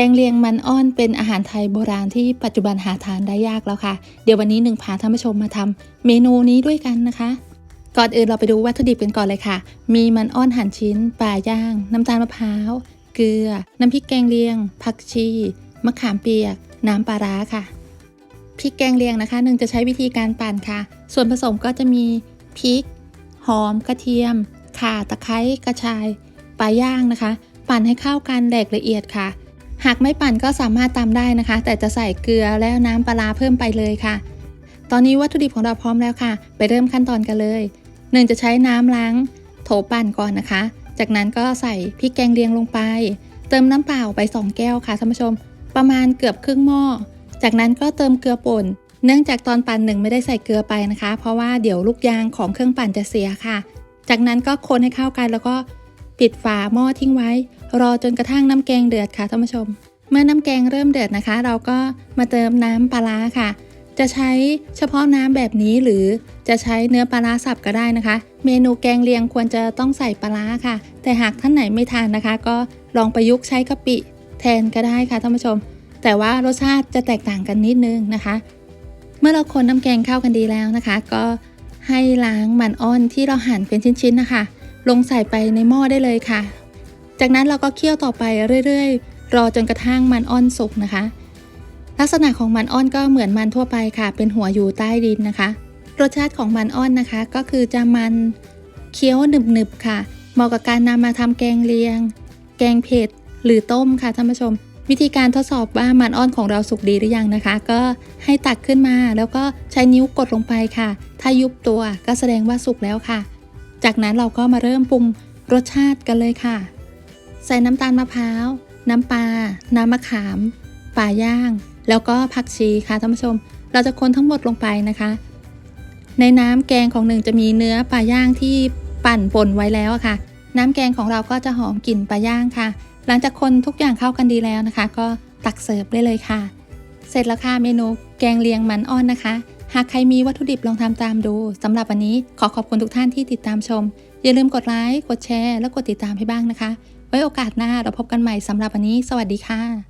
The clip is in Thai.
แกงเลียงมันอ้อนเป็นอาหารไทยโบราณที่ปัจจุบันหาทานได้ยากแล้วค่ะ เดี๋ยววันนี้หนึ่งพาท่านผู้ชมมาทำเมนูนี้ด้วยกันนะคะ ก่อนอื่นเราไปดูวัตถุดิบกันก่อนเลยค่ะ มีมันอ้อนหั่นชิ้นปลาย่าง น้ำตาลมะพร้าว เกลือ น้ำพริกแกงเลียง ผักชี มะขามเปียก น้ำปลาร้าค่ะ พริกแกงเลียงนะคะหนึ่งจะใช้วิธีการปั่นค่ะ ส่วนผสมก็จะมีพริก หอม กระเทียม ข่า ตะไคร้ กระชาย ปลาย่างนะคะ ปั่นให้เข้ากันแหลกละเอียดค่ะ หากไม่ปั่นก็สามารถตำได้นะคะ แต่จะใส่เกลือและน้ำปลาเพิ่มไปเลยค่ะ ตอนนี้วัตถุดิบของเราพร้อมแล้วค่ะ ไปเริ่มขั้นตอนกันเลยหนึ่งจะใช้น้ำล้างโถปั่นก่อนนะคะ จากนั้นก็ใส่พริกแกงเลียงลงไป เติมน้ำเปล่าไป 2 แก้วค่ะท่านผู้ชม ประมาณเกือบครึ่งหม้อ จากนั้นก็เติมเกลือป่น เนื่องจากตอนปั่นหนึ่งไม่ได้ใส่เกลือไปนะคะ เพราะว่าเดี๋ยวลูกยางของเครื่องปั่นจะเสียค่ะ จากนั้นก็คนให้เข้ากันแล้วก็ ปิดฝาหม้อทิ้งไว้ รอจนกระทั่งน้ำแกงเดือดค่ะท่านผู้ชม เมื่อน้ำแกงเริ่มเดือดนะคะ เราก็มาเติมน้ำปลาร้าค่ะ จะใช้เฉพาะน้ำแบบนี้หรือจะใช้เนื้อปลาร้าสับก็ได้นะคะ เมนูแกงเลียงควรจะต้องใส่ปลาร้าค่ะ แต่หากท่านไหนไม่ทานนะคะ ก็ลองประยุกต์ใช้กะปิแทนก็ได้ค่ะท่านผู้ชม แต่ว่ารสชาติจะแตกต่างกันนิดนึงนะคะ เมื่อเราคนน้ำแกงเข้ากันดีแล้วนะคะ ก็ให้ล้างมันอ้อนที่เราหั่นเป็นชิ้นๆนะคะ ลงใส่ไปในหม้อได้เลยค่ะ จากนั้นเราก็เคี่ยวต่อไปเรื่อยๆ รอจนกระทั่งมันอ้อนสุกนะคะ ลักษณะของมันอ้อนก็เหมือนมันทั่วไปค่ะ เป็นหัวอยู่ใต้ดินนะคะ รสชาติของมันอ้อนนะคะ ก็คือจะมันเคี้ยวหนึบๆค่ะ เหมาะกับการนำมาทำแกงเลียง แกงเผ็ดหรือต้มค่ะท่านผู้ชมวิธีการทดสอบว่ามันอ้อนของเราสุกดีหรือยังนะคะ ก็ให้ตักขึ้นมาแล้วก็ใช้นิ้วกดลงไปค่ะ ถ้ายุบตัวก็แสดงว่าสุกแล้วค่ะ จากนั้นเราก็มาเริ่มปรุงรสชาติกันเลยค่ะ ใส่น้ำตาลมะพร้าว น้ำปลา น้ำมะขามปลาย่าง แล้วก็ผักชีค่ะท่านผู้ชม เราจะคนทั้งหมดลงไปนะคะ ในน้ำแกงของหนึ่งจะมีเนื้อปลาย่างที่ปั่นป่นไว้แล้วค่ะ น้ำแกงของเราก็จะหอมกลิ่นปลาย่างค่ะ หลังจากคนทุกอย่างเข้ากันดีแล้วนะคะ ก็ตักเสิร์ฟได้เลยค่ะ เสร็จแล้วค่ะเมนูแกงเลียงมันอ้อนนะคะ หากใครมีวัตถุดิบลองทำตามดูสำหรับวันนี้ขอขอบคุณทุกท่านที่ติดตามชม อย่าลืมกดไลค์กดแชร์ และกดติดตามให้บ้างนะคะ ไว้โอกาสหน้าเราพบกันใหม่สำหรับวันนี้ สวัสดีค่ะ